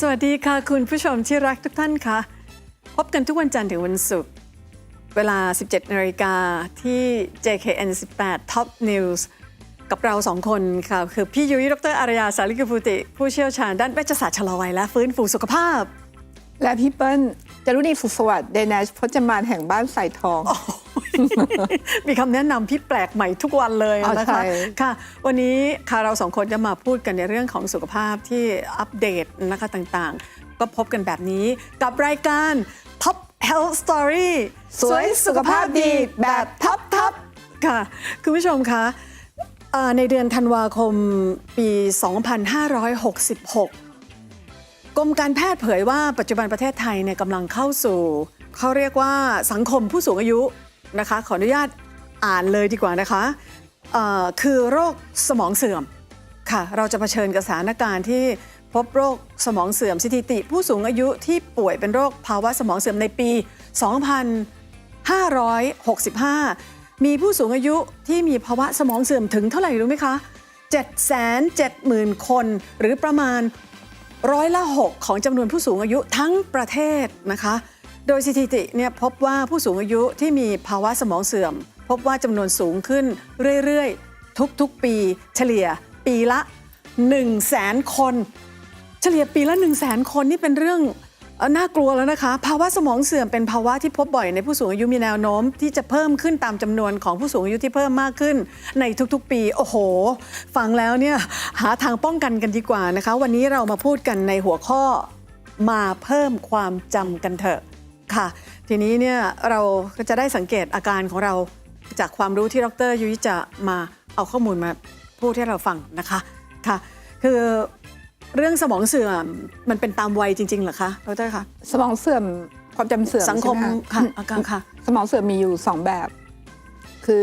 สวัสดีค่ะ คุณผู้ชมที่รักทุกท่านค่ะ พบกันทุกวันจันทร์ถึงวันศุกร์เวลา 17นาฬิกาที่ JKN 18 Top News กับเราสองคนค่ะ คือพี่ยุ้ยดรอารยาสาริกภูติ ผู้เชี่ยวชาญด้านเวชศาสตร์ชะลอวัยและฟื้นฟูสุขภาพ และพี่เปิ้ลจารุณีสุขสวัสดิ์เดนชพจมานแห่งบ้านสายทอง มีคำแนะนำที่แปลกใหม่ทุกวันเลยอ๋อนะคะใช่ค่ะ วันนี้ค่ะเราสองคนจะมาพูดกันในเรื่องของสุขภาพที่อัปเดตนะคะต่างๆ ก็พบกันแบบนี้กับรายการ Top Health Story สวยสุขภาพดีแบบท็อปท็อปค่ะ คุณผู้ชมคะเอ่อในเดือนธันวาคมปี 2566 กรมการแพทย์เผยว่าปัจจุบันประเทศไทยเนี่ยกำลังเข้าสู่ เขาเรียกว่าสังคมผู้สูงอายุ นะคะ ขออนุญาตอ่านเลยดีกว่านะคะคือโรคสมองเสื่อมค่ะเราจะเผชิญกับสถานการณ์ที่พบโรคสมองเสื่อมสถิติ ผู้สูงอายุที่ป่วยเป็นโรคภาวะสมองเสื่อมในปี 2565 มีผู้สูงอายุที่มีภาวะสมองเสื่อมถึงเท่าไหร่รู้ไหมคะ 770,000 คน หรือประมาณร้อยละ 6 ของจำนวนผู้สูงอายุทั้งประเทศนะคะ โดยสถิติเนี่ยพบว่าผู้สูงอายุที่มีภาวะสมองเสื่อม พบว่าจำนวนสูงขึ้นเรื่อย ๆ ทุกๆ ปี เฉลี่ยปีละ 1 0 0 0 0แสนคน เฉลี่ยปีละ 1 0 0 0 0แสนคนนี่เป็นเรื่องน่ากลัวแล้วนะคะ ภาวะสมองเสื่อมเป็นภาวะที่พบบ่อยในผู้สูงอายุมีแนวโน้ม ที่จะเพิ่มขึ้นตามจำนวนของผู้สูงอายุที่เพิ่มมากขึ้น ในทุกๆ ปี โอ้โห ฟังแล้วเนี่ยหาทางป้องกันกันดีกว่านะคะ วันนี้เรามาพูดกันในหัวข้อมาเพิ่มความจำกันเถอะ ค่ะ ทีนี้เนี่ยเราก็จะได้สังเกตอาการของเราจากความรู้ที่ดรยุ้ยจะมาเอาข้อมูลมาพูดให้เราฟังนะคะค่ะ คือเรื่องสมองเสื่อมมันเป็นตามวัยจริงๆเหรอคะดรคะสมองเสื่อมความจำเสื่อมสังคมใช่ไหค่ะคะอาการค่ะ สมองเสื่อมมีอยู่ 2 แบบ คือ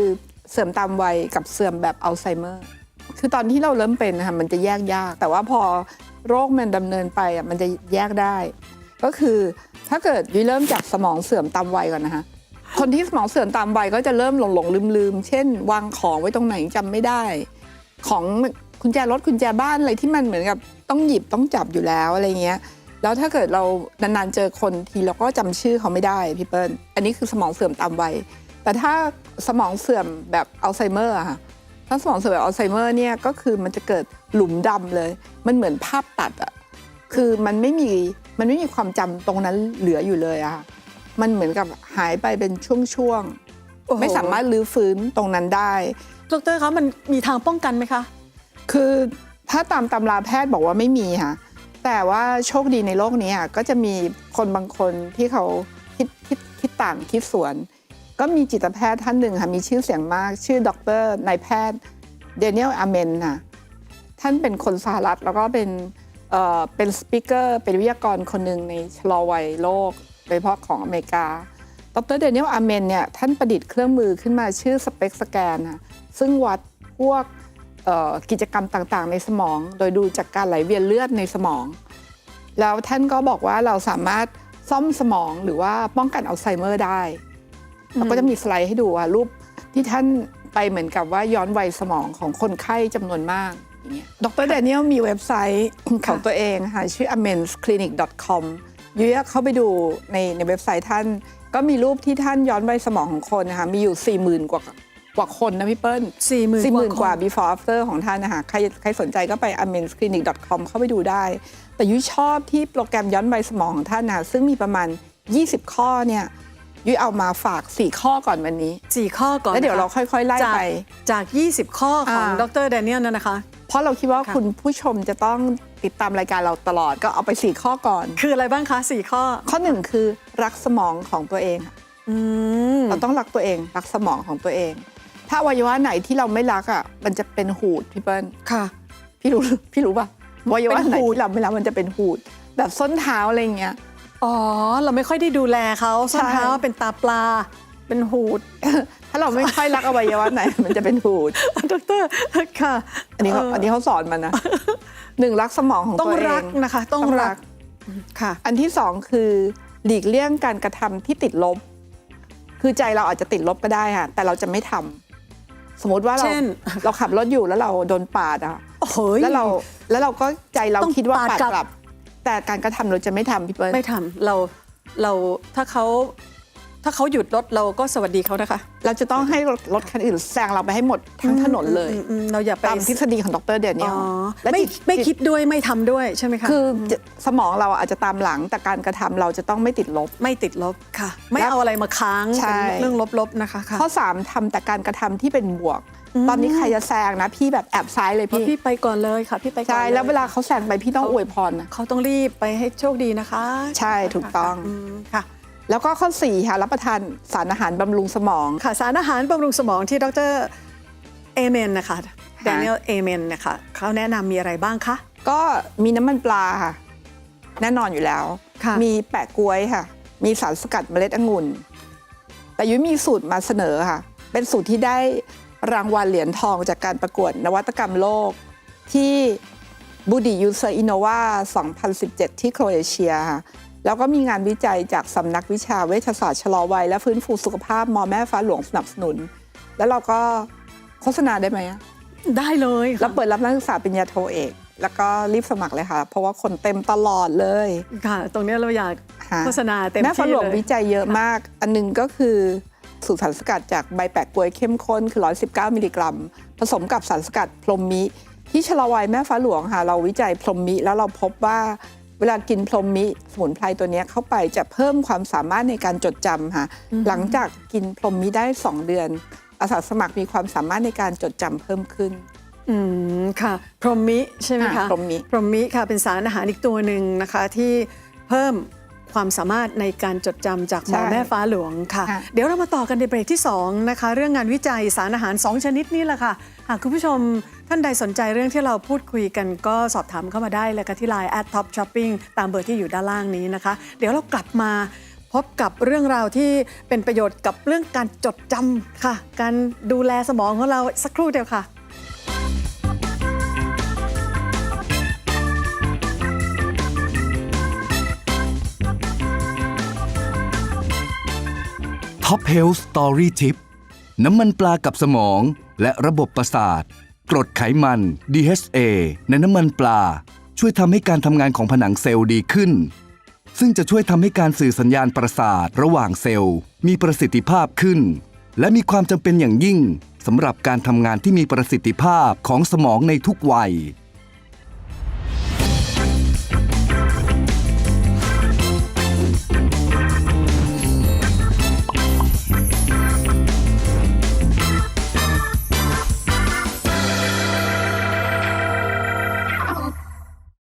เสื่อมตามวัยกับเสื่อมแบบอัลไซเมอร์ คือตอนที่เราเริ่มเป็นนะคะมันจะแยกยาก แต่ว่าพอโรคมันดำเนินไปอะมันจะแยกได้ ก็คือ ถ้าเกิดยุ้ยเริ่มจากสมองเสื่อมตามวัยก่อนนะคะคนที่สมองเสื่อมตามวัยก็จะเริ่มหลงหลงลืมลืมเช่น วางของไว้ตรงไหนจำไม่ได้ ของกุญแจรถกุญแจบ้านอะไรที่มันเหมือนกับต้องหยิบต้องจับอยู่แล้วอะไรเงี้ย แล้วถ้าเกิดเรานานๆเจอคนทีเราก็จำชื่อเขาไม่ได้พี่เปิ้ลอันนี้คือสมองเสื่อมตามวัยแต่ถ้าสมองเสื่อมแบบอัลไซเมอร์อะค่ะถ้าสมองเสื่อมแบบอัลไซเมอร์เนี่ยก็คือมันจะเกิดหลุมดำเลย มันเหมือนภาพตัดอะคือมันไม่มี มันไม่มีความจำตรงนั้นเหลืออยู่เลยอะค่ะมันเหมือนกับหายไปเป็นช่วงโอ้โหๆไม่สามารถรื้อฟื้นตรงนั้นได้ ดรคะมันมีทางป้องกันไหมคะ คือถ้าตามตำราแพทย์บอกว่าไม่มีค่ะ แต่ว่าโชคดีในโลกนี้อะก็จะมีคนบางคนที่เขาคิดคิดคิดต่างคิดสวน ก็มีจิตแพทย์ท่านหนึ่งค่ะมีชื่อเสียงมากชื่อดรนายแพทย์เดนิเอลอาเมนค่ะท่านเป็นคนสหรัฐแล้วก็เป็น เป็นสปิเกอร์เป็นวิทยากรคนหนึ่งในชะลอวัยโลก โดยเฉพาะของอเมริกา ดรเดนิเอลอาเมนเนี่ยท่านประดิษฐ์เครื่องมือขึ้นมาชื่อสเปกสแกนค่ะซึ่งวัดพวกกิจกรรมต่างๆ ในสมอง โดยดูจากการไหลเวียนเลือดในสมอง แล้วท่านก็บอกว่าเราสามารถซ่อมสมองหรือว่าป้องกันอัลไซเมอร์ได้เราก็จะมีสไลด์ให้ดูอะรูปที่ท่านไปเหมือนกับว่าย้อนวัยสมองของคนไข้จำนวนมาก อย่างเงี้ยดรเดนิเอลมีเว็บไซต์ของตัวเองค่ะชื่อ amensclinic.com ยุ้ยเข้าไปดูในในเว็บไซต์ท่าน ก็มีรูปที่ท่านย้อนวัยสมองของคนนะคะมีอยู่ 4 0,000 กว่ากว่าคนนะพี่เปิ้ลสี่หมื่นสี่หมื่นกว่าคน before after ของท่านนะคะใครใครสนใจก็ไป amensclinic.com เข้าไปดูได้ แต่ยุ้ยชอบที่โปรแกรมย้อนวัยสมองของท่านนะซึ่งมีประมาณ 20 ข้อเนี่ยยุ้ยเอามาฝาก 4 ข้อก่อนวันนี้สี่ข้อก่อนแล้วเดี๋ยวเรานะคะค่อยๆ ไล่จากไป จาก 20 ข้อของอ่าดรแดเนียลนั่นนะคะ เพราะเราคิดว่าค่ะคุณผู้ชมจะต้องติดตามรายการเราตลอดก็เอาไป4ข้อก่อน คืออะไรบ้างคะสี่ข้อ ข้อหนึ่งคือรักสมองของตัวเองค่ะอืมเราต้องรักตัวเอง รักสมองของตัวเอง ถ้าอวัยวะไหนที่เราไม่รักอะมันจะเป็นหูดพี่เปิ้ลค่ะ พี่รู้พี่รู้ป่ะอวัยวะเป็นไหนหูดที่เราไม่รักมันจะเป็นหูด แบบส้นเท้าอะไรอย่างเงี้ยอ๋อ เราไม่ค่อยได้ดูแลเขาส้นใช่เท้าเป็นตาปลา เป็นหูดถ้า เราไม่ค่อยรักอวัยวะไหน มันจะเป็นหูดดรค่ะ อันนี้เขาเอันนี้เขาสอนมานะหนึ่งรักสมองของต้องตัวเองรักนะคะ ต้องรักค่ะ อันที่สองคือหลีกเลี่ยงการกระทำที่ติดลบ คือใจเราอาจจะติดลบก็ได้ค่ะ แต่เราจะไม่ทำสมมติว่าเราเช่นเราขับรถอยู่แล้วเราโดนปาดอะโอ้โหแล้วเราแล้วเราก็ใจเราต้องคิดว่าปาดปาดกลับกลับแต่แต่การกระทำเราจะไม่ทำพี่เปิ้ลไม่ทำเราเราถ้าเขา ถ้าเขาหยุดรถเราก็สวัสดีเขานะคะ เราจะต้องให้รถรถคันอื่นแซงเราไปให้หมดทั้งถนนเลย อืมอืมเราอย่าไปตามทฤษฎีของดรเดนเนีอ๋ยอลและไม่จิตไม่จิต คิดด้วยไม่ทำด้วยใช่ไหมคะคือจะสมองเราอาจจะตามหลังแต่การกระทำเราจะต้องไม่ติดลบ ไม่ติดลบค่ะ ไม่และเอาอะไรมาค้างใช่ เป็นเรื่องลบๆนะคะค่ะข้อ 3ทำแต่การกระทำที่เป็นบวก ตอนนี้ใครจะแซงนะ พี่แบบแอบซ้ายเลยเพราะพี่พี่ไปก่อนเลยค่ะ พี่ไปก่อนใช่ยแล้วเวลาเขาแซงไปพี่ต้องอวยพรนะเขาต้องรีบไปให้โชคดีนะคะใช่ถูกต้องมค่ะ แล้วก็ข้อ4ค่ะรับประทานสารอาหารบำรุงสมอง ค่ะสารอาหารบำรุงสมองที่ดรเอเมนนะคะแดเนียลเอเมนนะคะเขาแนะนำมีอะไรบ้างคะ ก็มีน้ำมันปลาค่ะ แน่นอนอยู่แล้วค่ะมีแปะกล้วยค่ะ มีสารสกัดเมล็ดองุ่น แต่ยุ้ยมีสูตรมาเสนอค่ะ เป็นสูตรที่ได้รางวัลเหรียญทองจากการประกวดนวัตกรรมโลกที่บูดียูเซอร์อินโนวา2017 ที่โครเอเชียค่ะ แล้วก็มีงานวิจัยจากสำนักวิชาเวชศาสตร์ชะลอวัยและฟื้นฟูสุขภาพมอแม่ฟ้าหลวงสนับสนุน แล้วเราก็โฆษณาได้ไหมอะได้เลยแล้ค่ะวเปิดรับนักศึกษาปริญญาโทเอกแล้วก็รีบสมัครเลยค่ะ เพราะว่าคนเต็มตลอดเลย ค่ะ ตรงเนี้ยเราอยากค่ะโฆษณาเต็มแม่ฟ้าที่หลวงเลยวิจัยเยอะมาก อันหนึงก็คือสูตรสารสกัดจากใบแปะกล้วยเข้มข้นคือ 119 มิลลิกรัม ผสมกับสารสกัดพรหมมิ ที่ชะลอวัยแม่ฟ้าหลวงค่ะ เราวิจัยพรหมมิ แล้วเราพบว่า เวลากินพรหมมิสมุนไพรตัวเนี้ยเข้าไปจะเพิ่มความสามารถในการจดจำค่ะหลังจากกินพรหมมิได้ 2 เดือน อาสาสมัครมีความสามารถในการจดจำเพิ่มขึ้นอืมค่ะ พรหมมิใช่ไหมคะอ่าพรหมมิพรหมมิค่ะเป็นสารอาหารอีกตัวหนึ่งนะคะที่เพิ่ม ความสามารถในการจดจำจากหมอใช่แม่ฟ้าหลวงค่ะค่ะ เดี๋ยวเรามาต่อกันในเบรกที่ 2 นะคะ เรื่องงานวิจัยสารอาหาร 2 ชนิดนี่แหละค่ะ หากคุณผู้ชมท่านใดสนใจเรื่องที่เราพูดคุยกันก็สอบถามเข้ามาได้เลยค่ะที่ Line at top shopping ตามเบอร์ที่อยู่ด้านล่างนี้นะคะ เดี๋ยวเรากลับมาพบกับเรื่องราวที่เป็นประโยชน์กับเรื่องการจดจำค่ะ การดูแลสมองของเราสักครู่เดียวค่ะ ท็อปเฮลส์สตอรี่ทิปน้ำมันปลากับสมองและระบบประสาท กรดไขมัน DHA ในน้ำมันปลา ช่วยทำให้การทำงานของผนังเซลล์ดีขึ้น ซึ่งจะช่วยทำให้การสื่อสัญญาณประสาทระหว่างเซลล์ มีประสิทธิภาพขึ้น และมีความจำเป็นอย่างยิ่งสำหรับการทำงานที่มีประสิทธิภาพของสมองในทุกวัย